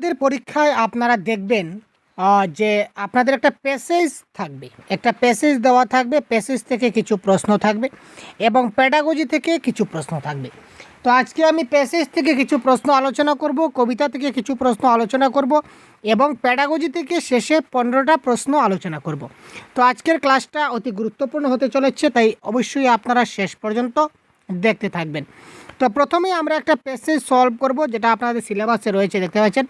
আপনাদের পরীক্ষায় আপনারা দেখবেন যে আপনাদের একটা প্যাসেজ থাকবে। একটা প্যাসেজ দেওয়া থাকবে প্যাসেজ থেকে কিছু প্রশ্ন থাকবে এবং প্যাডাগজি থেকে কিছু প্রশ্ন থাকবে। তো আজকে আমি প্যাসেজ থেকে কিছু প্রশ্ন আলোচনা করব, কবিতা থেকে কিছু প্রশ্ন আলোচনা করব এবং প্যাডাগজি থেকে শেষে পনেরোটা প্রশ্ন আলোচনা করব। তো আজকের ক্লাসটা অতি গুরুত্বপূর্ণ হতে চলেছে, তাই অবশ্যই আপনারা শেষ পর্যন্ত দেখতে থাকবেন। তো প্রথমে আমরা একটা প্যাসেজ সলভ করব, যেটা আপনাদের সিলেবাসে রয়েছে, দেখতে পাচ্ছেন?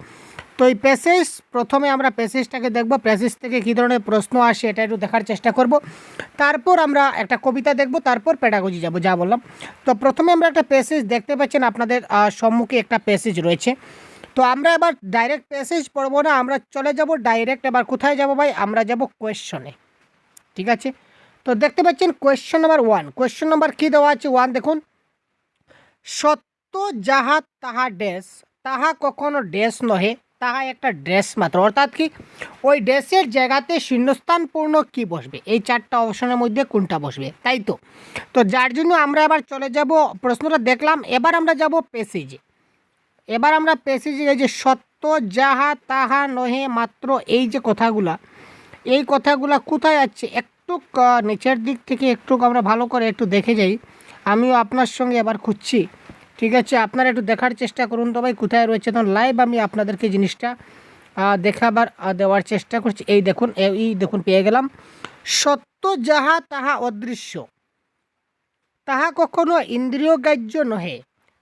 তো এই প্যাসেজ প্রথমে আমরা প্যাসেজটাকে দেখব প্যাসেজ থেকে কী ধরনের প্রশ্ন আসে, এটা একটু দেখার চেষ্টা করব। তারপর আমরা একটা কবিতা দেখব, তারপর প্যাডাগজি যাব, যা বললাম। তো প্রথমে আমরা একটা প্যাসেজ দেখতে পাচ্ছেন, আপনাদের সম্মুখে একটা প্যাসেজ রয়েছে। তো আমরা এবার ডাইরেক্ট প্যাসেজ পড়ব না, আমরা চলে যাব ডাইরেক্ট এবার কোথায় যাব ভাই? আমরা যাব কোয়েশ্চনে ঠিক আছে? তো দেখতে পাচ্ছেন question number one question number কী দেওয়া আছে? ওয়ান দেখুন। সত্য যাহা তাহা ড্রেস, তাহা কখনো ড্রেস নহে, তাহা একটা ড্রেস মাত্র। অর্থাৎ কি, ওই ড্রেসের জায়গাতে শূন্যস্থানপূর্ণ কি বসবে? এই চারটা অপশনের মধ্যে কোনটা বসবে? তাই তো? তো যার জন্য আমরা এবার চলে যাব, প্রশ্নটা দেখলাম, এবার আমরা যাব পেসেজে এবার আমরা পেসেজে এই যে সত্য যাহা তাহা নহে মাত্র, এই যে কথাগুলা, এই কথাগুলা কোথায় আছে? একটু নিচের দিক থেকে একটু আমরা ভালো করে একটু দেখে যাই। আমিও আপনার সঙ্গে এবার খুঁজছি। ঠিক আছে, আপনারা একটু দেখার চেষ্টা করুন তো ভাই, কোথায় রয়েছে? তখন লাইভ আমি আপনাদেরকে জিনিসটা দেখাবার দেওয়ার চেষ্টা করছি। এই দেখুন এই দেখুন, পেয়ে গেলাম। সত্য যাহা তাহা অদৃশ্য। তাহা কখনো ইন্দ্রিয় গ্রাহ্য নহে,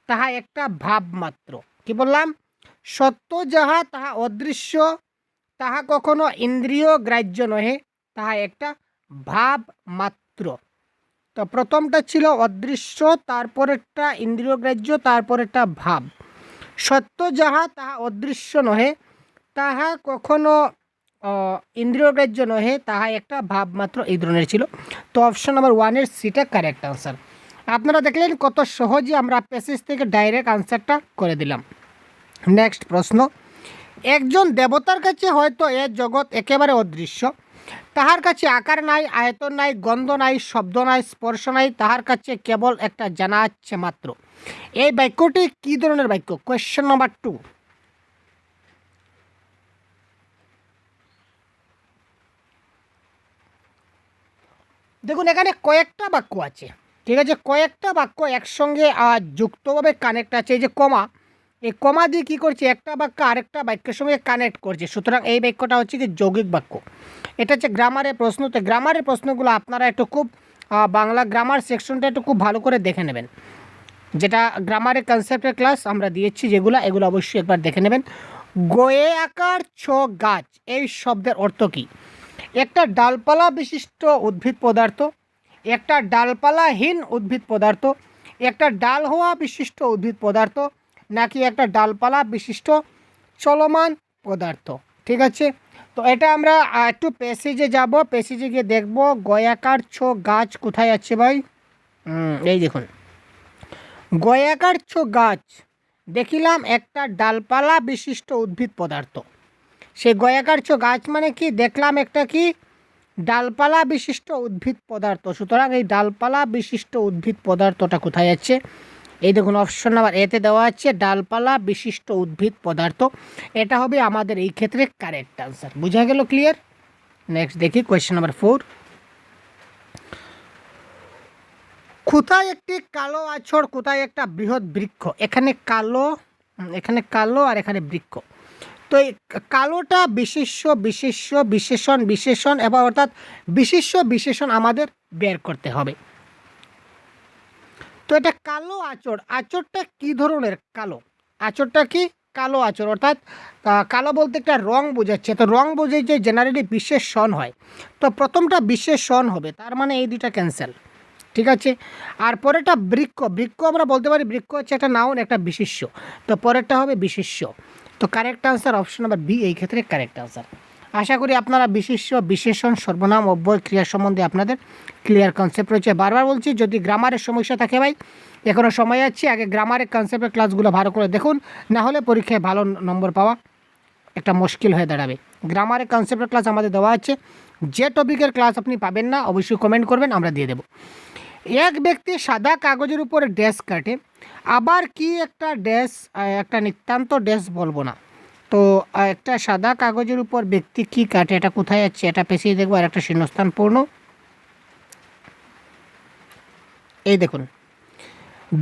তাহা একটা ভাব মাত্র। কি বললাম? সত্য যাহা তাহা অদৃশ্য, তাহা কখনো ইন্দ্রিয় গ্রাহ্য নহে, তাহা একটা ভাব মাত্র। তো প্রথমটা ছিল অদৃশ্য, তারপরেরটা ইন্দ্রিয় গ্রাহ্য তারপরেরটা ভাব। সত্য যাহা, তাহা অদৃশ্য নহে। তাহা কখনো ইন্দ্রিয় গ্রাহ্য নহে, তাহা একটা ভাব মাত্র এই ধরনের ছিল। তো অপশন নাম্বার ওয়ানের সিটা কারেক্ট আনসার আপনারা দেখলেন কত সহজে আমরা প্যাসেজ থেকে ডাইরেক্ট আনসারটা করে দিলাম। নেক্সট প্রশ্ন। একজন দেবতার কাছে হয়তো এ জগৎ একেবারে অদৃশ্য। তাহার কাছে আকার নাই, আয়তন নাই, গন্ধ নাই, শব্দ নাই, স্পর্শ নাই, তাহার কাছে কেবল একটা জানা আছে মাত্র। এই বাক্যটি কি ধরনের বাক্য? কোয়েশ্চেন নাম্বার টু দেখুন, এখানে কয়েকটা বাক্য আছে। ঠিক আছে, কয়েকটা বাক্য একসঙ্গে যুক্তভাবে কানেক্ট আছে। এই যে, কমা। এই কমা দিয়ে কী করছে? একটা বাক্য আরেকটা বাক্যের সঙ্গে কানেক্ট করছে। সুতরাং এই বাক্যটা হচ্ছে কি যৌগিক বাক্য। এটা হচ্ছে গ্রামারের প্রশ্ন। তো গ্রামারের প্রশ্নগুলো আপনারা একটু খুব বাংলা গ্রামার সেকশনটা একটু খুব ভালো করে দেখে নেবেন। যেটা গ্রামারের কনসেপ্টের ক্লাস আমরা দিয়েছি যেগুলো, এগুলো অবশ্যই একবার দেখে নেবেন। গোয়ে আকার, ছ গাছ, এই শব্দের অর্থ কী? একটা ডালপালা বিশিষ্ট উদ্ভিদ পদার্থ, একটা ডালপালাহীন উদ্ভিদ পদার্থ, একটা ডাল হওয়া বিশিষ্ট উদ্ভিদ পদার্থ নাকি একটা ডালপালা বিশিষ্ট চলমান পদার্থ, ঠিক আছে? তো এটা আমরা একটু প্যাসেজে যাব, প্যাসেজে গিয়ে দেখব গয়াকার ছ গাছ কোথায় আছে ভাই? এই দেখুন। গয়াকার ছ গাছ, দেখিলাম একটা ডালপালা বিশিষ্ট উদ্ভিদ পদার্থ। সে গয়াকার ছ গাছ মানে কি? দেখলাম একটা কি? ডালপালা বিশিষ্ট উদ্ভিদ পদার্থ। সুতরাং এই ডালপালা বিশিষ্ট উদ্ভিদ পদার্থটা কোথায় আছে? এই দেখুন অপশন নাম্বার এতে দেওয়া আছে, ডালপালা বিশিষ্ট উদ্ভিদ পদার্থ। এটা হবে আমাদের এই ক্ষেত্রে কারেক্ট আনসার বোঝা গেল ক্লিয়ার নেক্সট দেখি কোয়েশ্চেন নাম্বার ফোর কোথায় একটি কালো আছড়, কোথায় একটা বৃহৎ বৃক্ষ? এখানে কালো এখানে কালো আর এখানে বৃক্ষ। তো এই কালোটা বিশেষ্য বিশেষ্য বিশেষণ বিশেষণ, এবং অর্থাৎ বিশেষ্য বিশেষণ আমাদের বের করতে হবে। তো এটা কালো আচর আচরটা কি ধরনের? কালো। আচরটা কি? কালো আচর অর্থাৎ কালো বলতে একটা রং বোঝাচ্ছে। তো রং বোঝে যে জেনারেলি বিশ্বের বিশেষণ হয়। তো প্রথমটা বিশ্বের বিশেষণ হবে, তার মানে এই দুইটা ক্যান্সেল ঠিক আছে? আর পরেরটা বৃক্ষ বৃক্ষ আমরা বলতে পারি বৃক্ষ হচ্ছে একটা নাউন একটা বিশেষ্য। তো পরেরটা হবে বিশেষ্য। তো correct answer option number B এই ক্ষেত্রে কারেক্ট আনসার আশা করি আপনারা বিশিষ্ট বিশেষণ সর্বনাম অব্যয় ক্রিয়া সম্বন্ধে আপনাদের ক্লিয়ার কনসেপ্ট রয়েছে। বারবার বলছি, যদি গ্রামারের সমস্যা থাকে ভাই এখনও সময় আছে, আগে গ্রামারের কনসেপ্টের ক্লাসগুলো ভালো করে দেখুন, না হলে পরীক্ষায় ভালো নম্বর পাওয়া একটা মুশকিল হয়ে দাঁড়াবে। গ্রামারের কনসেপ্টের ক্লাস আমাদের দেওয়া আছে, যে টপিকের ক্লাস আপনি পাবেন না, অবশ্যই কমেন্ট করবেন, আমরা দিয়ে দেবো। এক ব্যক্তি সাদা কাগজের উপরে ড্যাশ কাটে, আবার কি একটা ড্যাশ একটা নিতান্ত ড্যাশ বলব না। তো একটা সাদা কাগজের উপর ব্যক্তি কি কাটে? এটা কোথায় যাচ্ছে এটা পেছিয়ে দেখব, আর একটা শূন্যস্থান পূর্ণ। এই দেখুন।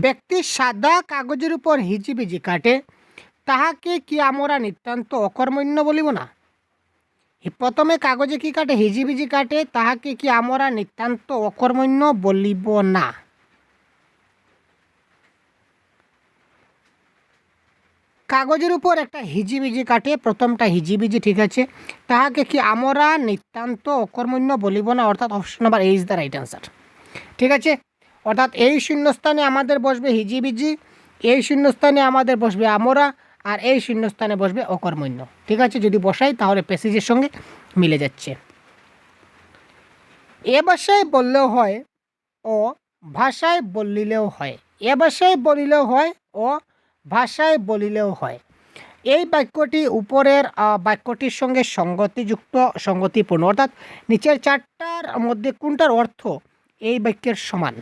ব্যক্তি সাদা কাগজের উপর হিজিবিজি কাটে, তাহাকে কি আমরা নিতান্ত অকর্মণ্য বলিব না? প্রথমে কাগজে কি কাটে? হিজিবিজি কাটে, তাহাকে কি আমরা নিতান্ত অকর্মণ্য বলিব না? কাগজের উপর একটা হিজিবিজি কাটে, প্রথমটা হিজিবিজি, ঠিক আছে? তাহাকে কি আমরা নিতান্ত অকর্মণ্য বলিব না? অর্থাৎ option number A is the right answer ঠিক আছে? অর্থাৎ এই শূন্যস্থানে আমাদের বসবে হিজিবিজি, এই শূন্যস্থানে আমাদের বসবে আমরা, আর এই শূন্যস্থানে বসবে অকর্মণ্য। ঠিক আছে? যদি বসাই, তাহলে প্যাসেজের সঙ্গে মিলে যাচ্ছে। এ ভাষায় বললেও হয় ও ভাষায় বলিলেও হয়। এ ভাষায় বলিলেও হয় ও ভাষায় বলিলেও হয়। এই বাক্যটি উপরের বাক্যটির সঙ্গে সঙ্গতিযুক্ত, সঙ্গতিপূর্ণ। অর্থাৎ নিচের চারটার মধ্যে কোনটার অর্থ এই বাক্যের সমান?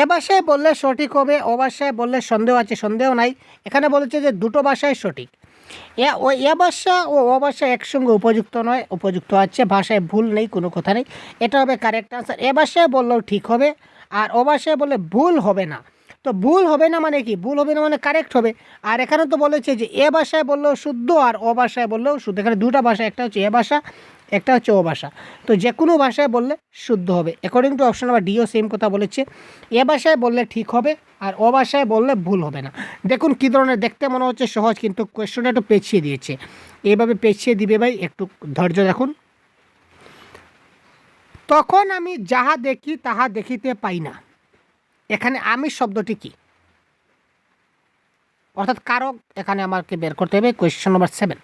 এ ভাষায় বললে সঠিক হবে ও ভাষায় বললে সন্দেহ আছে, সন্দেহ নাই। এখানে বলেছে যে দুটো ভাষায় সঠিক। এ, ও, এ ভাষা ও ও ভাষা একসঙ্গে উপযুক্ত নয়, উপযুক্ত আছে, ভাষায় ভুল নেই, কোনো কথা নেই। এটা হবে কারেক্ট আনসার এ ভাষায় বললেও ঠিক হবে, আর ও ভাষায় বললে ভুল হবে না। তো ভুল হবে না মানে কি? ভুল হবে না মানে কারেক্ট হবে। আর এখানে তো বলেছে যে এ ভাষায় বললেও শুদ্ধ আর ও ভাষায় বললেও শুদ্ধ। এখানে দুটা ভাষা, একটা হচ্ছে এ ভাষা, একটা হচ্ছে ও ভাষা। তো যে কোনো ভাষায় বললে শুদ্ধ হবে। According to option number deo same কথা বলেছে। এ ভাষায় বললে ঠিক হবে আর ও ভাষায় বললে ভুল হবে না। দেখুন কী ধরনের, দেখতে মনে হচ্ছে সহজ, কিন্তু কোয়েশ্চনটা একটু পেছিয়ে দিয়েছে। এইভাবে পেছিয়ে দিবে ভাই, একটু ধৈর্য রাখুন। তখন আমি যাহা দেখি তাহা দেখিতে পাই না। এখানে আমি শব্দটি কি? অর্থাৎ কারক এখানে আমাকে বের করতে হবে কোয়েশ্চন নম্বর সেভেন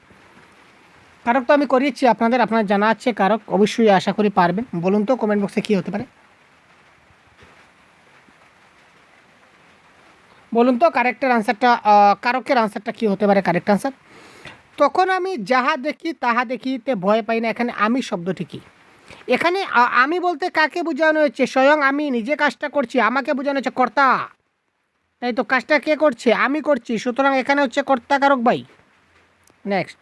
কারক তো আমি করিয়েছি আপনাদের, আপনার জানা আছে কারক, অবশ্যই আশা করি পারবেন। বলুন তো কমেন্ট বক্সে কী হতে পারে? বলুন তো কারেক্টের আনসারটা কারকের আনসারটা কী হতে পারে কারেক্ট আনসার তখন আমি যাহা দেখি তাহা দেখিতে ভয় পাই না, এখানে আমি শব্দটি কী? এখানে আমি বলতে কাকে বোঝানো হচ্ছে? স্বয়ং আমি নিজে কাজটা করছি, আমাকে বোঝানো হচ্ছে কর্তা। তাই তো, কাজটা কে করছে? আমি করছি, সুতরাং এখানে হচ্ছে কর্তা কারক বাই নেক্সট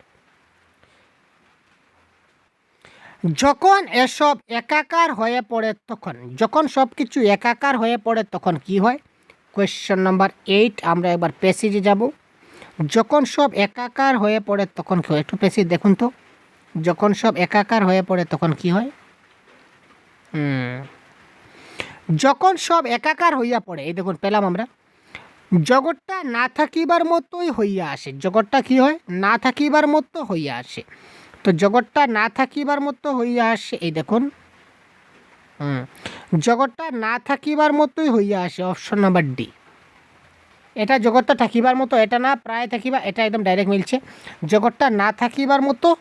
যখন এসব একাকার হয়ে পড়ে তখন, যখন সব কিছু একাকার হয়ে পড়ে তখন কি হয়? কোয়েশ্চন নাম্বার এইট আমরা একবার পেসিজে যাব। যখন সব একাকার হয়ে পড়ে তখন কি হয়? একটু পেসিজ দেখুন তো। যখন সব একাকার হয়ে পড়ে তখন কি হয়। যখন সব একাকার হইয়া পড়ে, এই দেখুন, পেলাম আমরা। জগৎটা না থাকিবার মতোই হইয়া আসে। জগৎটা কি হয়? না থাকিবার মতো হইয়া আসে। তো জগৎটা না থাকিবার মতো হইয়া আসে, এই দেখুন। হুম। জগৎটা না থাকিবার মতোই হইয়া আসে, অপশন নাম্বার ডি। এটা জগৎটা থাকিবার মতো, এটা না, প্রায় থাকিবা, এটা একদম ডাইরেক্ট মিলছে। জগৎটা না থাকিবার মতো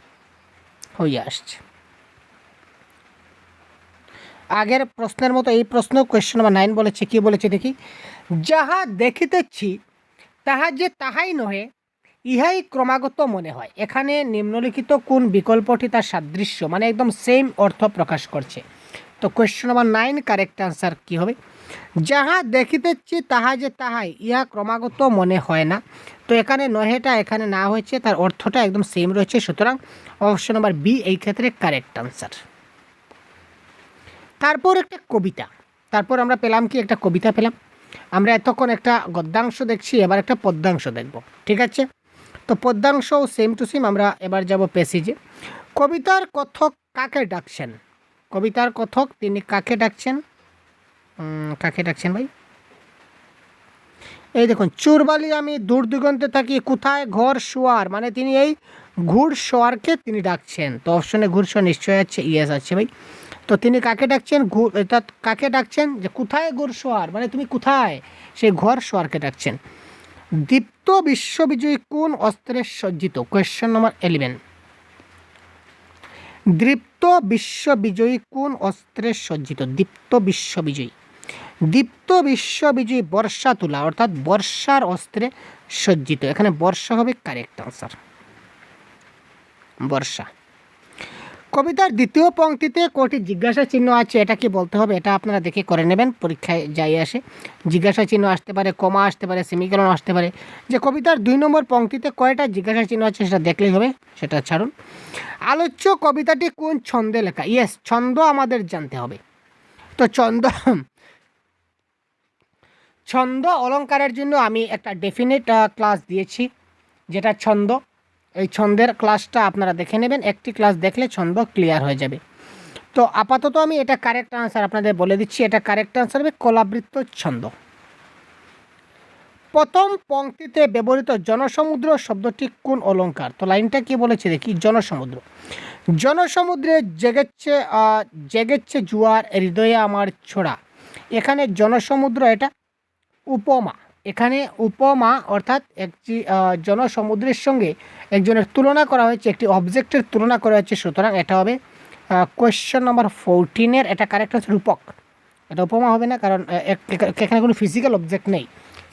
হইয়া আসছে। আগের প্রশ্নের মতো এই প্রশ্ন কোয়েশ্চন নাম্বার নাইন বলেছে, কি বলেছে দেখি। যাহা দেখিতেছি, তাহা যে তাহাই নহে, ইহাই ক্রমাগত মনে হয়। এখানে নিম্নলিখিত কোন বিকল্পটি তার সাদৃশ্য? মানে একদম সেম অর্থ প্রকাশ করছে। তো question number nine correct answer কী হবে? যাহা দেখিতেছি, তাহা যে তাহাই, ইহা ক্রমাগত মনে হয় না। তো এখানে নহেটা, এখানে না হয়েছে, তার অর্থটা একদম সেম রয়েছে। সুতরাং অপশন নাম্বার বি এই ক্ষেত্রে কারেক্ট আনসার তারপর একটা কবিতা। তারপর আমরা পেলাম কি একটা কবিতা পেলাম। আমরা এতক্ষণ একটা গদ্যাংশ দেখছি, এবার একটা পদ্যাংশ দেখব, ঠিক আছে? তো পদ্যাংশ সেম টু সেম আমরা এবার যাব পেসিজে কবিতার কথক কাকে ডাকছেন? কবিতার কথক, তিনি কাকে ডাকছেন? কাকে ডাকছেন ভাই? এই দেখুন, চুরবালি আমি দূর দিগন্তে থাকি, কোথায় ঘর শোয়ার? মানে তিনি এই ঘুড় শোয়ারকে তিনি ডাকছেন। তো অপশনে ঘুড় শোয়ার নিশ্চয় আছে ইয়েস আছে ভাই। তো তিনি কাকে ডাকছেন? ঘুর অর্থাৎ কাকে ডাকছেন? যে কোথায় ঘুড় শোয়ার মানে তুমি কোথায়? সেই ঘর শোয়ারকে ডাকছেন। দীপ্ত বিশ্ববিজয়ী কোন অস্ত্রে সজ্জিত? কোয়েশ্চেন নম্বর এলেভেন দীপ্ত বিশ্ববিজয়ী কোন অস্ত্রে সজ্জিত? দীপ্ত বিশ্ববিজয়ী। দীপ্ত বিশ্ববিজয়ী বর্ষা তুলা অর্থাৎ বর্ষার অস্ত্রে সজ্জিত। এখানে বর্ষা হবে কারেক্ট আনসার বর্ষা। কবিতার দ্বিতীয় পংক্তিতে কটি জিজ্ঞাসা চিহ্ন আছে, এটা কি বলতে হবে? এটা আপনারা দেখে করে নেবেন, পরীক্ষায় যাই আসে। জিজ্ঞাসা চিহ্ন আসতে পারে, কমা আসতে পারে, সেমিকলন আসতে পারে। যে কবিতার দুই নম্বর পংক্তিতে কয়টা জিজ্ঞাসা চিহ্ন আছে সেটা দেখলেই হবে, সেটা ছাড়ুন। আলোচ্য কবিতাটি কোন ছন্দে লেখা? ইয়েস ছন্দ আমাদের জানতে হবে। তো ছন্দ ছন্দ অলঙ্কারের জন্য আমি একটা ডেফিনেট ক্লাস দিয়েছি, যেটা ছন্দ। এই ছন্দের ক্লাসটা আপনারা দেখে নেবেন। একটি ক্লাস দেখলে ছন্দ ক্লিয়ার হয়ে যাবে। তো আপাতত আমি এটা কারেক্ট আনসার আপনাদের বলে দিচ্ছি। এটা কারেক্ট আনসার হবে কলাবৃত্ত ছন্দ। প্রথম পংক্তিতে ব্যবহৃত জনসমুদ্র শব্দটি কোন অলংকার? তো লাইনটা কি বলেছে দেখি। জনসমুদ্র। জনসমুদ্রে জেগেচ্ছে জেগেচ্ছে জুয়ার হৃদয়ে আমার ছোড়া। এখানে জনসমুদ্র এটা উপমা। এখানে উপমা অর্থাৎ একটি জনসমুদ্রের সঙ্গে একজনের তুলনা করা হয়েছে, একটি অবজেক্টের তুলনা করা হয়েছে। সুতরাং এটা হবে কোয়েশ্চেন নাম্বার ফোরটিনের এটা কারেক্ট হচ্ছে রূপক। এটা উপমা হবে না, কারণ এখানে কোনো ফিজিক্যাল অবজেক্ট নেই।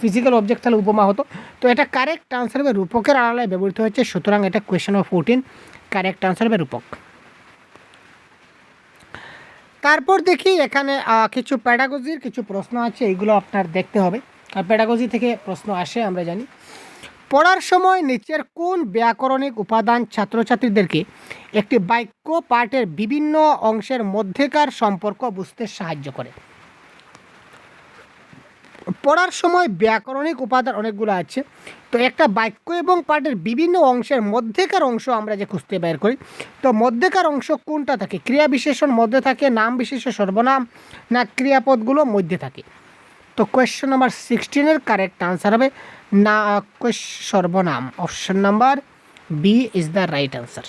ফিজিক্যাল অবজেক্ট তাহলে উপমা হতো। তো এটা কারেক্ট আনসার হবে রূপকের আড়ালে ব্যবহৃত হয়েছে, সুতরাং এটা question number fourteen correct answer হবে রূপক। তারপর দেখি এখানে কিছু প্যাডাগজির কিছু প্রশ্ন আছে, এইগুলো আপনার দেখতে হবে। আর প্যাডাগজি থেকে প্রশ্ন আসে, আমরা জানি। পড়ার সময় নিচের কোন ব্যাকরণিক উপাদান ছাত্রছাত্রীদেরকে একটি বাক্য পাঠের বিভিন্ন অংশের মধ্যেকার সম্পর্ক বুঝতে সাহায্য করে? পড়ার সময় ব্যাকরণিক উপাদান অনেকগুলো আছে, তো একটা বাক্য এবং পাঠের বিভিন্ন অংশের মধ্যেকার অংশ আমরা যে খুঁজতে বের করি, তো মধ্যেকার অংশ কোনটা থাকে? ক্রিয়া বিশেষণ মধ্যে থাকে, নাম বিশেষ সর্বনাম, না ক্রিয়াপদগুলো মধ্যে থাকে? তো কোয়েশ্চেন নাম্বার সিক্সটিনের কারেক্ট আনসার হবে। না সর্বনাম। Option number B is the right answer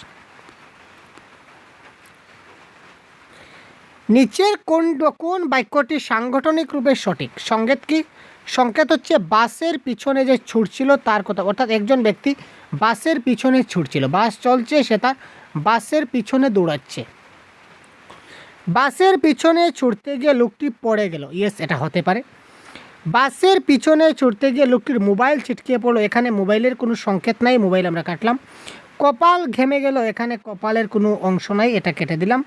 নিচের কোন কোন বাক্যটি সাংগঠনিক রূপে সঠিক? সংকেত কি? সংকেত হচ্ছে বাসের পিছনে যে ছুটছিল তার কথা। অর্থাৎ একজন ব্যক্তি বাসের পিছনে ছুটছিল বাস চলছে, সে তার বাসের পিছনে দৌড়াচ্ছে। বাসের পিছনে ছুটতে গিয়ে লোকটি পড়ে গেল। ইয়েস এটা হতে পারে। বাসের পিছনে ছুটতে গিয়ে লোকটির মোবাইল ছিটকে পড়ল। এখানে মোবাইলের কোনো সংকেত নাই, মোবাইল আমরা কাটলাম। কপাল ঘেমে গেল, এখানে কপালের কোনো অংশ নাই, এটা কেটে দিলাম।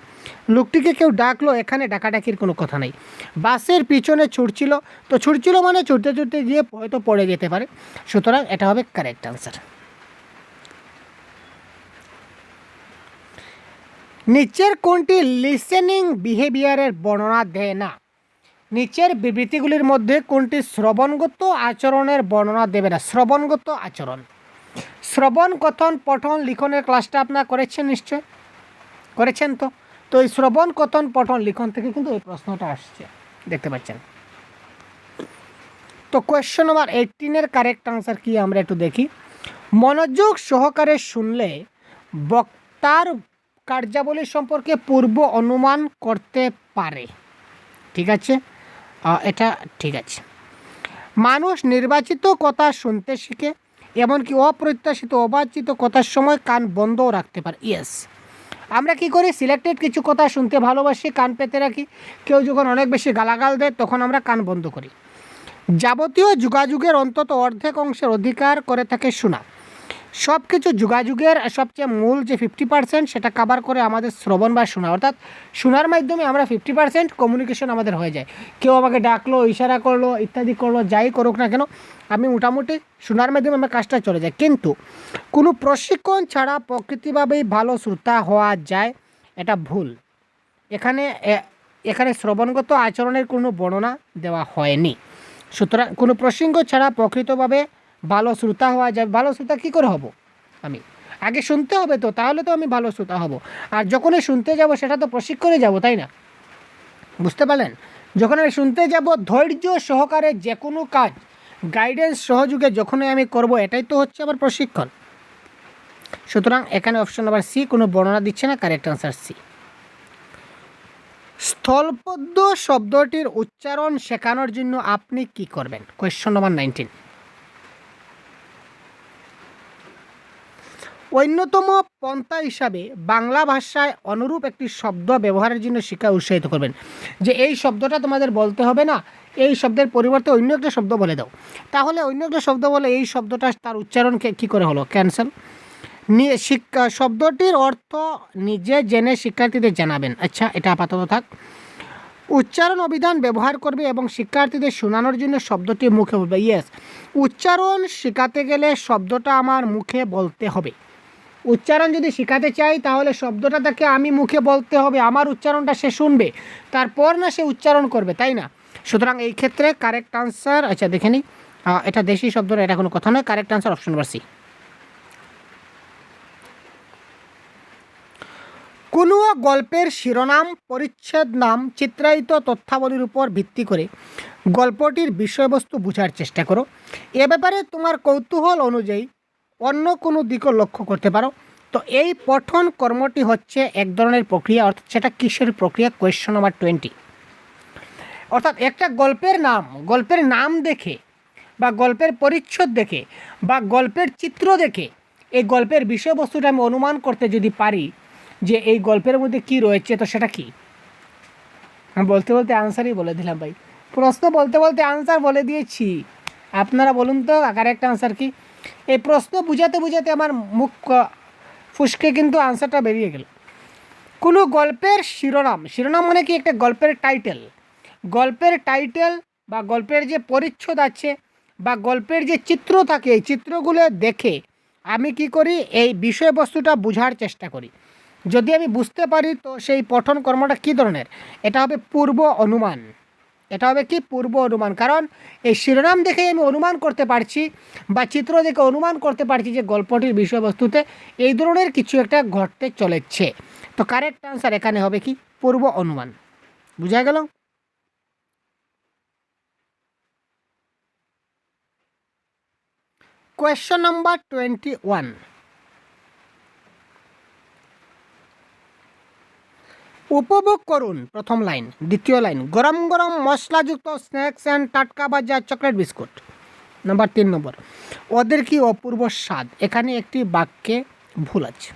লোকটিকে কেউ ডাকলো, এখানে ডাকাডাকির কোনো কথা নাই। বাসের পিছনে ছুটছিল, তো ছুটছিল মানে ছুটতে ছুটতে গিয়ে হয়তো পড়ে যেতে পারে। সুতরাং এটা হবে কারেক্ট আনসার নিচের কোনটি লিসেনিং বিহেভিয়ারের বর্ণনা দেয় না? নিচের বিবৃতিগুলির মধ্যে কোনটি শ্রবণগত আচরণের বর্ণনা দেবে না? শ্রবণগত আচরণ। শ্রবণ, কথন, পঠন, লিখনের ক্লাসটা আপনারা করেছেন নিশ্চয়? করেছেন তো? তো এই শ্রবণ, কথন, পঠন, লিখন থেকে কিন্তু এই প্রশ্নটা আসছে। দেখতে পাচ্ছেন। তো কোয়েশ্চন নাম্বার এইটিনের কারেক্ট আনসার কি আমরা একটু দেখি। মনোযোগ সহকারে শুনলে বক্তার কার্যাবলী সম্পর্কে পূর্ব অনুমান করতে পারে। ঠিক আছে? এটা ঠিক আছে। মানুষ নির্বাচিত কথা শুনতে শিখে, এমনকি অপ্রত্যাশিত অবাচিত কথার সময় কান বন্ধও রাখতে পারে। ইয়েস আমরা কি করি? সিলেক্টেড কিছু কথা শুনতে ভালোবাসি, কান পেতে রাখি। কেউ যখন অনেক বেশি গালাগাল দেয়, তখন আমরা কান বন্ধ করি। যাবতীয় যোগাযোগের অন্তত অর্ধেক অংশের অধিকার করে থাকে শোনা। সব কিছু যোগাযোগের সবচেয়ে মূল যে ফিফটি পার্সেন্ট সেটা কাভার করে আমাদের শ্রবণ বা শোনা। অর্থাৎ শোনার মাধ্যমে আমরা ফিফটি পার্সেন্ট কমিউনিকেশন আমাদের হয়ে যায়। কেউ আমাকে ডাকলো, ইশারা করল, ইত্যাদি করল, যাই করুক না কেন, আমি মোটামুটি শোনার মাধ্যমে আমার কাজটা চলে যায়। কিন্তু কোনো প্রশিক্ষণ ছাড়া প্রকৃতিভাবেই ভালো শ্রোতা হওয়া যায়, এটা ভুল। এখানে এখানে শ্রবণগত আচরণের কোনো বর্ণনা দেওয়া হয়নি। সুতরাং কোনো প্রসঙ্গ ছাড়া প্রকৃতভাবে ভালো শ্রোতা হওয়া যায়, ভালো শ্রোতা কী করে হব? আমি, আগে শুনতে হবে তো, তাহলে তো আমি ভালো শ্রোতা হব। আর যখনই শুনতে যাব, সেটা তো প্রশিক্ষণে যাব, তাই না? বুঝতে পারলেন? যখন আমি শুনতে যাব, ধৈর্য সহকারে যে কোনো কাজ গাইডেন্স সহযোগে যখনই আমি করব, এটাই তো হচ্ছে আমার প্রশিক্ষণ। সুতরাং এখানে অপশন নাম্বার সি কোনো বর্ণনা দিচ্ছে না কারেক্ট আনসার সি স্থলপদ্য শব্দটির উচ্চারণ শেখানোর জন্য আপনি কি করবেন? কোয়েশ্চন নাম্বার নাইনটিন অন্যতম পন্থা হিসাবে বাংলা ভাষায় অনুরূপ একটি শব্দ ব্যবহারের জন্য শিক্ষা উৎসাহিত করবেন। যে এই শব্দটা তোমাদের বলতে হবে না, এই শব্দের পরিবর্তে অন্য একটা শব্দ বলে দাও। তাহলে অন্য একটা শব্দ বলে এই শব্দটা তার উচ্চারণ কী করে হলো? ক্যান্সেল নিয়ে শিক্ষা শব্দটির অর্থ নিজে জেনে শিক্ষার্থীদের জানাবেন। আচ্ছা এটা আপাতত থাক। উচ্চারণ অভিধান ব্যবহার করবে এবং শিক্ষার্থীদের শোনানোর জন্য শব্দটি মুখে বলবে। ইয়েস উচ্চারণ শেখাতে গেলে শব্দটা আমার মুখে বলতে হবে। উচ্চারণ যদি শেখাতে চাই, তাহলে শব্দটা তাকে আমি মুখে বলতে হবে, আমার উচ্চারণটা সে শুনবে। তারপর না সে উচ্চারণ করবে, তাই না? সুতরাং এই ক্ষেত্রে কারেক্ট আনসার আচ্ছা দেখে নিই এটা দেশি শব্দটা এটা কোনো কথা নয় correct answer option number C কোনো গল্পের শিরোনাম, পরিচ্ছেদ নাম, চিত্রায়িত তথ্যাবলীর উপর ভিত্তি করে গল্পটির বিষয়বস্তু বোঝার চেষ্টা করো। এ ব্যাপারে তোমার কৌতূহল অনুযায়ী অন্য কোনো দিকও লক্ষ্য করতে পারো। তো এই পঠন কর্মটি হচ্ছে এক ধরনের প্রক্রিয়া, অর্থাৎ সেটা কিসের প্রক্রিয়া? কোয়েশ্চন নাম্বার টোয়েন্টি অর্থাৎ একটা গল্পের নাম গল্পের নাম দেখে বা গল্পের পরিচ্ছদ দেখে বা গল্পের চিত্র দেখে এই গল্পের বিষয়বস্তুটা আমি অনুমান করতে যদি পারি যে এই গল্পের মধ্যে কি রয়েছে, তো সেটা কি? আমি বলতে বলতে আনসারই বলে দিলাম ভাই। প্রশ্ন বলতে বলতে আনসার বলে দিয়েছি। আপনারা বলুন তো কারেক্ট আনসার কি? এই প্রশ্ন বুঝাতে বুঝাতে আমার মুখ ফুসকে কিন্তু আনসারটা বেরিয়ে গেল। কোনো গল্পের শিরোনাম শিরোনাম মানে কি একটা গল্পের টাইটেল গল্পের টাইটেল বা গল্পের যে পরিচ্ছদ আছে বা গল্পের যে চিত্র থাকে, এই চিত্রগুলো দেখে আমি কি করি? এই বিষয়বস্তুটা বোঝার চেষ্টা করি। যদি আমি বুঝতে পারি, তো সেই পঠন কর্মটা কী ধরনের? এটা হবে পূর্ব অনুমান। এটা হবে কি পূর্ব অনুমান? কারণ এই শিরোনাম দেখে আমি অনুমান করতে পারছি বা চিত্র দেখে অনুমান করতে পারছি যে গল্পটির বিষয়বস্তুতে এই ধরনের কিছু একটা ঘটতে চলেছে। তো কারেক্ট আনসার এখানে হবে কি? পূর্ব অনুমান। বুঝা গেল? কোয়েশ্চন নাম্বার টোয়েন্টি ওয়ান উপভোগ করুন। প্রথম লাইন। দ্বিতীয় লাইন। গরম গরম মশলাযুক্ত স্ন্যাক্স অ্যান্ড টাটকা ভাজা চকলেট বিস্কুট। নাম্বার তিন নম্বর। ওদের কি অপূর্ব স্বাদ? এখানে একটি বাক্যে ভুল আছে।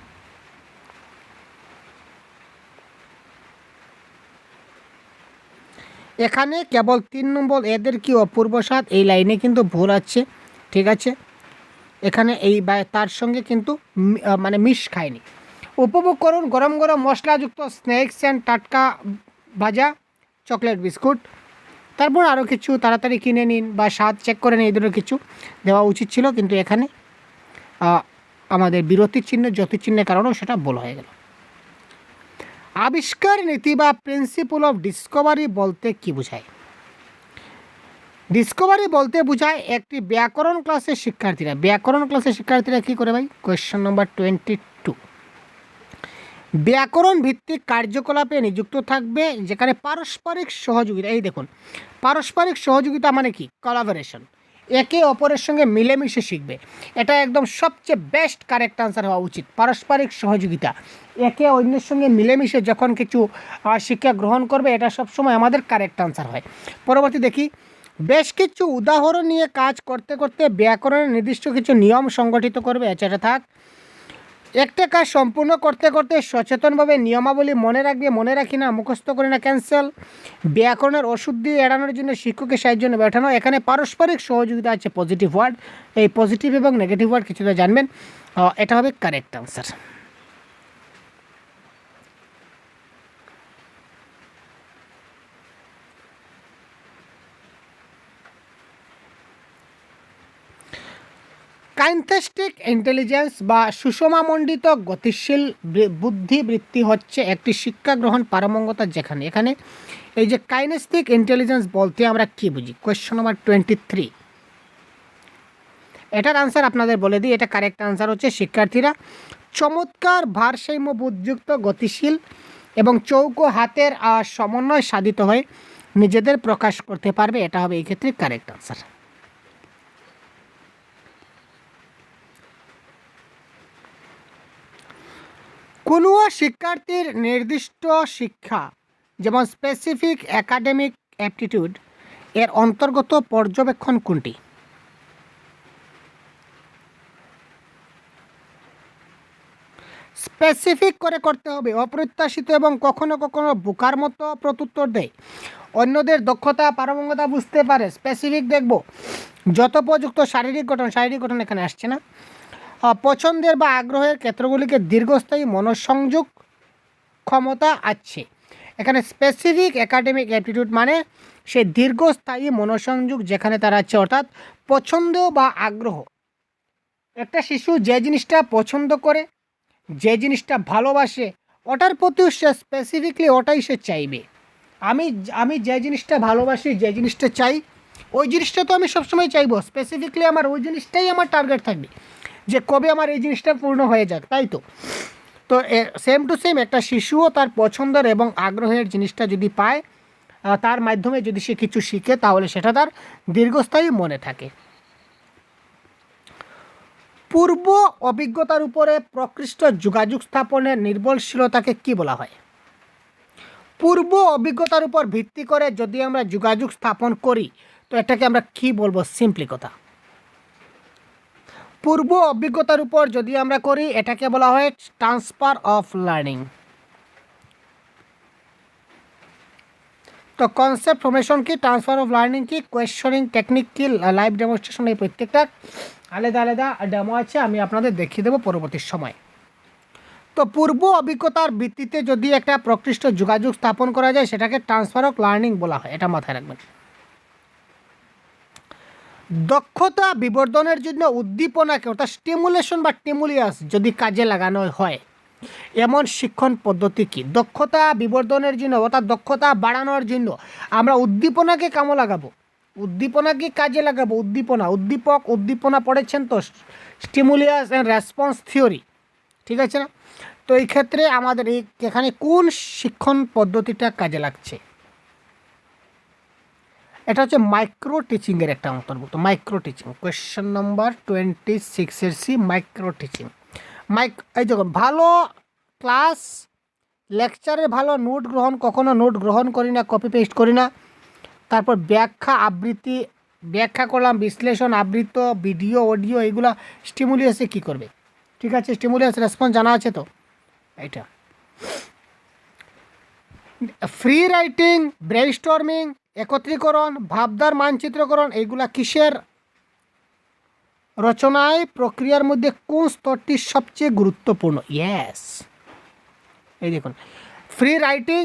এখানে কেবল তিন নম্বর এদের কি অপূর্ব স্বাদ? এই লাইনে কিন্তু ভুল আছে। ঠিক আছে? এখানে এই তার সঙ্গে কিন্তু মানে মিশ খায়নি। উপভোগ করুন গরম গরম মশলাযুক্ত স্ন্যাক্স অ্যান্ড টাটকা ভাজা, চকলেট বিস্কুট। তারপর আরও কিছু তাড়াতাড়ি কিনে নিন বা স্বাদ চেক করে নিন, এই ধরনের কিছু দেওয়া উচিত ছিল কিন্তু এখানে আমাদের বিরতির চিহ্ন চিহ্নের কারণেও সেটা ভুল হয়ে গেল। আবিষ্কার নীতি বা প্রিন্সিপল অফ ডিসকভারি বলতে কি বোঝায়? ডিসকভারি বলতে বোঝায় একটি ব্যাকরণ ক্লাসের শিক্ষার্থীরা। ব্যাকরণ ক্লাসের শিক্ষার্থীরা কী করে ভাই? কোয়েশ্চেন নম্বর টোয়েন্টি টু ব্যাকরণ ভিত্তিক কার্যকলাপে নিযুক্ত থাকবে যেখানে পারস্পরিক সহযোগিতা, এই দেখুন, পারস্পরিক সহযোগিতা মানে কি? কলাবোরেশন একে অপরের সঙ্গে মিলেমিশে শিখবে। এটা একদম সবচেয়ে বেস্ট কারেক্ট আনসার হওয়া উচিত, পারস্পরিক সহযোগিতা। একে অন্যের সঙ্গে মিলেমিশে যখন কিছু শিক্ষা গ্রহণ করবে, এটা সবসময় আমাদের কারেক্ট আনসার হয়। পরবর্তী দেখি, বেশ কিছু উদাহরণ নিয়ে কাজ করতে করতে ব্যাকরণের নির্দিষ্ট কিছু নিয়ম সংগঠিত করবে এছাড়া থাক। একটা কাজ সম্পূর্ণ করতে করতে সচেতনভাবে নিয়মাবলী মনে রাখবে, মনে রাখি না, মুখস্থ করে না ক্যান্সেল ব্যাকরণের ওষুধ দিয়ে এড়ানোর জন্য শিক্ষকের সাহায্য নিয়ে বেঠানো এখানে পারস্পরিক সহযোগিতা আছে পজিটিভ ওয়ার্ড এই পজিটিভ এবং নেগেটিভ ওয়ার্ড কিছুটা জানবেন। এটা হবে কারেক্ট আনসার কাইন্থেস্টিক ইন্টেলিজেন্স বা সুষমামণ্ডিত গতিশীল বুদ্ধিবৃত্তি হচ্ছে একটি শিক্ষা গ্রহণ পারমঙ্গতা যেখানে, এখানে এই যে কাইনেস্টিক ইন্টেলিজেন্স বলতে আমরা কি বুঝি? কোয়েশ্চন নাম্বার টোয়েন্টি থ্রি এটার আনসার আপনাদের বলে দিই। এটা কারেক্ট আনসার হচ্ছে শিক্ষার্থীরা, চমৎকার ভারসাম্য বুদ্ধযুক্ত, গতিশীল এবং চৌকো হাতের সমন্বয় সাধিত হয়ে নিজেদের প্রকাশ করতে পারবে। এটা হবে এই ক্ষেত্রে কারেক্ট আনসার কোনো শিক্ষার্থীর নির্দিষ্ট শিক্ষা, যেমন স্পেসিফিক একাডেমিক অ্যাপটিটিউড এর অন্তর্গত পর্যবেক্ষণ কোনটি? স্পেসিফিক করে করতে হবে, অপ্রত্যাশিত এবং কখনো কখনো বোকার মতো প্রত্যুত্তর দেয়। অন্যদের দক্ষতা পারমঙ্গতা বুঝতে পারে স্পেসিফিক দেখব। যথোপযুক্ত শারীরিক গঠন শারীরিক গঠন এখানে আসছে না। পছন্দের বা আগ্রহের ক্ষেত্রগুলিকে দীর্ঘস্থায়ী মনঃসংযোগ ক্ষমতা আছে। এখানে স্পেসিফিক একাডেমিক অ্যাপটিটিউড মানে সে দীর্ঘস্থায়ী মনঃসংযোগ যেখানে তার আছে, অর্থাৎ পছন্দ বা আগ্রহ। একটা শিশু যে জিনিসটা পছন্দ করে, যে জিনিসটা ভালোবাসে, ওটার প্রতিও সে স্পেসিফিকলি ওটাই সে চাইবে। আমি আমি যে জিনিসটা ভালোবাসি, যে জিনিসটা চাই, ওই জিনিসটা তো আমি সবসময় চাইব। স্পেসিফিকলি আমার ওই জিনিসটাই আমার টার্গেট থাকবে। যে কবে আমার এই জিনিসটা পূর্ণ হয়ে যাক, তাই তো? তো সেম টু সেম একটা শিশুও তার পছন্দের এবং আগ্রহের জিনিসটা যদি পায় তার মাধ্যমে যদি সে কিছু শিখে, তাহলে সেটা তার দীর্ঘস্থায়ী মনে থাকে। পূর্ব অভিজ্ঞতার উপরে প্রকৃষ্ট যোগাযোগ স্থাপনের নির্ভরশীলতাকে কি বলা হয়? পূর্ব অভিজ্ঞতার উপর ভিত্তি করে যদি আমরা যোগাযোগ স্থাপন করি, তো এটাকে আমরা কি বলব? সিম্পলি কথা। পূর্ব অভিজ্ঞতার উপর যদি আমরা করি, এটাকে বলা হয় ট্রান্সফার অফ লার্নিং তো কনসেপ্ট ফর্মেশন কি? ট্রান্সফার অফ লার্নিং কি? কোয়েশনিং টেকনিক কি? লাইভ ডেমনস্ট্রেশন এই প্রত্যেকটা আলাদা আলাদা ডেমো আছে, আমি আপনাদের দেখিয়ে দেবো পরবর্তী সময়। তো পূর্ব অভিজ্ঞতার ভিত্তিতে যদি একটা প্রকৃষ্ট যোগাযোগ স্থাপন করা যায়, সেটাকে ট্রান্সফার অফ লার্নিং বলা হয়। এটা মাথায় রাখবেন। দক্ষতা বিবর্ধনের জন্য উদ্দীপনাকে, অর্থাৎ স্টিমুলেশন বা টিমুলিয়াস যদি কাজে লাগানো হয়, এমন শিক্ষণ পদ্ধতি কি? দক্ষতা বিবর্ধনের জন্য, অর্থাৎ দক্ষতা বাড়ানোর জন্য আমরা উদ্দীপনাকে কামো লাগাবো? উদ্দীপনাকে কাজে লাগাবো, উদ্দীপনা। উদ্দীপক, উদ্দীপনা পড়েছেন তো স্টিমুলিয়াস অ্যান্ড রেসপন্স থিওরি ঠিক আছে না? তো এই ক্ষেত্রে আমাদের এই এখানে কোন শিক্ষণ পদ্ধতিটা কাজে লাগছে? এটা হচ্ছে মাইক্রো টিচিংয়ের একটা অন্তর্ভুক্ত micro teaching question number twenty সিক্সের সি মাইক্রো টিচিং মাইক এই দেখুন ভালো ক্লাস লেকচারে ভালো নোট গ্রহণ, কখনো নোট গ্রহণ করি না কপি পেস্ট করি না। তারপর ব্যাখ্যা, আবৃত্তি, ব্যাখ্যা করলাম, বিশ্লেষণ, আবৃত্ত ভিডিও অডিও এগুলো স্টিমুলিয়াসে কী করবে? ঠিক আছে স্টিমুলিয়াস রেসপন্স জানা আছে তো? এটা ফ্রি রাইটিং ব্রেনস্টর্মিং একত্রীকরণ, ভাবদার মানচিত্রকরণ, এইগুলা কিসের? রচনায় প্রক্রিয়ার মধ্যে কোন স্তরটি সবচেয়ে গুরুত্বপূর্ণ? ইয়েস এই দেখুন। Free writing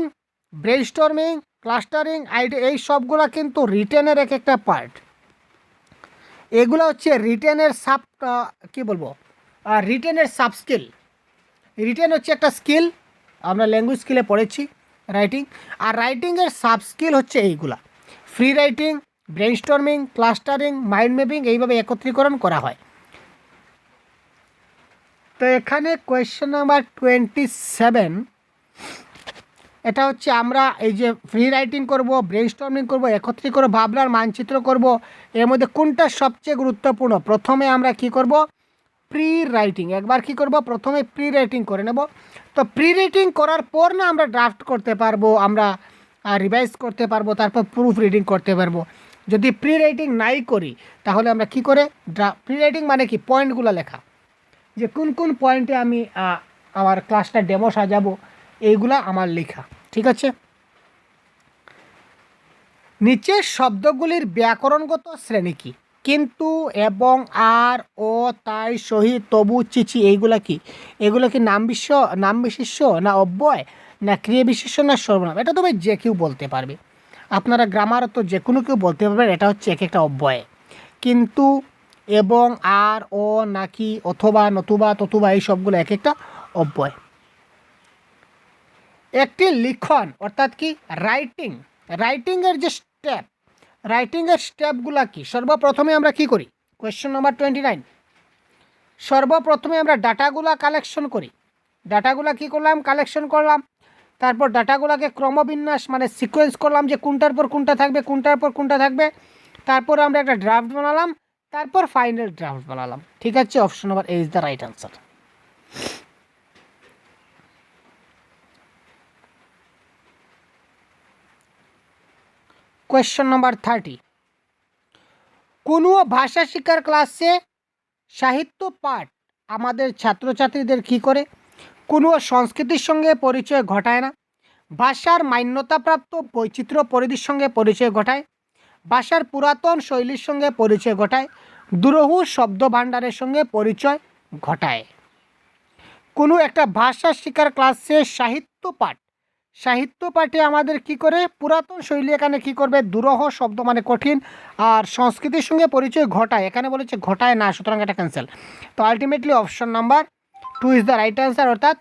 brainstorming clustering idea এই সবগুলা কিন্তু রিটেনের এক একটা পার্ট এগুলো হচ্ছে রিটেনের সাব কি বলব? রিটেনের সাব স্কিল রিটেন হচ্ছে একটা স্কিল আমরা ল্যাঙ্গুয়েজ স্কিলে পড়েছি। রাইটিং আর রাইটিংয়ের সাব স্কিল হচ্ছে এইগুলা। Free writing brainstorming clustering mind mapping এইভাবে একত্রীকরণ করা হয়। তো এখানে কোয়েশ্চেন নাম্বার টোয়েন্টি সেভেন এটা হচ্ছে আমরা এই যে ফ্রি রাইটিং করব ব্রেনস্টর্মিং করব, একত্রীকরণ ভাবনার মানচিত্র করব, এর মধ্যে কোনটা সবচেয়ে গুরুত্বপূর্ণ? প্রথমে আমরা কি করব? প্রি রাইটিং একবার কি করব? প্রথমে প্রি রাইটিং করে নেব। তো প্রি রাইটিং করার পর না আমরা ড্রাফট করতে পারব, আমরা রিভাইজ করতে পারব, তারপর প্রুফ রিডিং করতে পারব। যদি প্রি রাইটিং নাই করি, তাহলে আমরা কি করে প্রি রাইটিং মানে কি? পয়েন্টগুলো লেখা। যে কোন কোন পয়েন্টে আমি আমার ক্লাসটা ডেমো সাজাবো, এইগুলা আমার লেখা। ঠিক আছে? নিচের শব্দগুলির ব্যাকরণগত শ্রেণি কি? কিন্তু এবং আর, ও, তাই, সহি, তবু চিচি এইগুলা কি? এগুলো কি নাম বিশ্ব, নাম বিশেষ্য না অব্যয়? না ক্রিয়া বিশেষ্য না সর্বনাম? এটা তবে যে কেউ বলতে পারবে। আপনারা গ্রামার তো যে কোনো কেউ বলতে পারবেন, এটা হচ্ছে এক একটা অব্যয়। কিন্তু এবং আর, ও নাকি অথবা, নতুবা, ততুবা, এই সবগুলো এক একটা অব্যয়। একটি লিখন, অর্থাৎ কি? রাইটিং রাইটিংয়ের যে স্টেপ রাইটিংয়ের স্টেপগুলা কি? সর্বপ্রথমে আমরা কি করি? কোয়েশ্চেন নাম্বার টোয়েন্টি নাইন সর্বপ্রথমে আমরা ডাটাগুলা কালেকশন করি। ডাটাগুলা কি করলাম? কালেকশন করলাম। তারপর ডাটাগুলোকে ক্রমবিন্যাস মানে সিকোয়েন্স করলাম যে কোনটার পর কোনটা থাকবে, কোনটার পর কোনটা থাকবে। তারপর আমরা একটা ড্রাফট বানালাম। তারপর ফাইনাল ড্রাফট বানালাম। ঠিক আছে? Option number A is the right answer question number thirty কোনো ভাষা শিক্ষার ক্লাসে সাহিত্য, পাঠ আমাদের ছাত্রছাত্রীদের কী করে? কোনো সংস্কৃতির সঙ্গে পরিচয় ঘটায় না? ভাষার মান্যতাপ্রাপ্ত বৈচিত্র্য পরিধির সঙ্গে পরিচয় ঘটায়? ভাষার পুরাতন শৈলীর সঙ্গে পরিচয় ঘটায়? দুরহু শব্দ ভাণ্ডারের সঙ্গে পরিচয় ঘটায়? কোনো একটা ভাষা শিকার ক্লাসে সাহিত্য, পাঠ সাহিত্য পাঠে আমাদের কি করে? পুরাতন শৈলী এখানে কি করবে? দুরহ শব্দ মানে কঠিন আর সংস্কৃতির সঙ্গে পরিচয় ঘটায়। এখানে বলেছে ঘটায় না, সুতরাং এটা ক্যান্সেল তো ultimately option number two is the right answer অর্থাৎ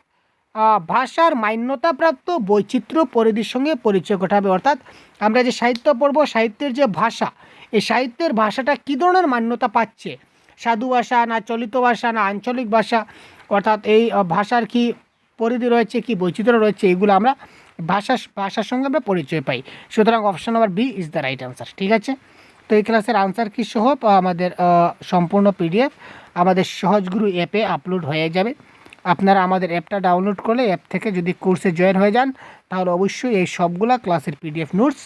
ভাষার মান্যতাপ্রাপ্ত বৈচিত্র্য পরিধির সঙ্গে পরিচয় ঘটাবে। অর্থাৎ, আমরা যে সাহিত্য পড়ব, সাহিত্যের যে ভাষা, এই সাহিত্যের ভাষাটা কী ধরনের মান্যতা পাচ্ছে? সাধু ভাষা না চলিত ভাষা না আঞ্চলিক ভাষা? অর্থাৎ এই ভাষার কি পরিধি রয়েছে, কি বৈচিত্র্য রয়েছে, এগুলো আমরা ভাষা, ভাষার সঙ্গে আমরা পরিচয় পাই। সুতরাং option number B is the right answer ঠিক আছে? তো এই ক্লাসের আনসার কি সহ? আমাদের সম্পূর্ণ পিডিএফ আমাদের সহজগুরু অ্যাপে আপলোড হয়ে যাবে। আপনারা আমাদের অ্যাপটা ডাউনলোড করলে অ্যাপ থেকে যদি কোর্সে জয়েন হয়ে যান, তাহলে অবশ্যই এই সবগুলা ক্লাসের পিডিএফ নোটস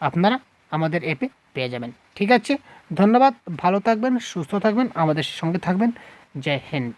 আপনারা আমাদের অ্যাপে পেয়ে যাবেন, ঠিক আছে? ধন্যবাদ, ভালো থাকবেন, সুস্থ থাকবেন, আমাদের সঙ্গে থাকবেন। জয় হিন্দ।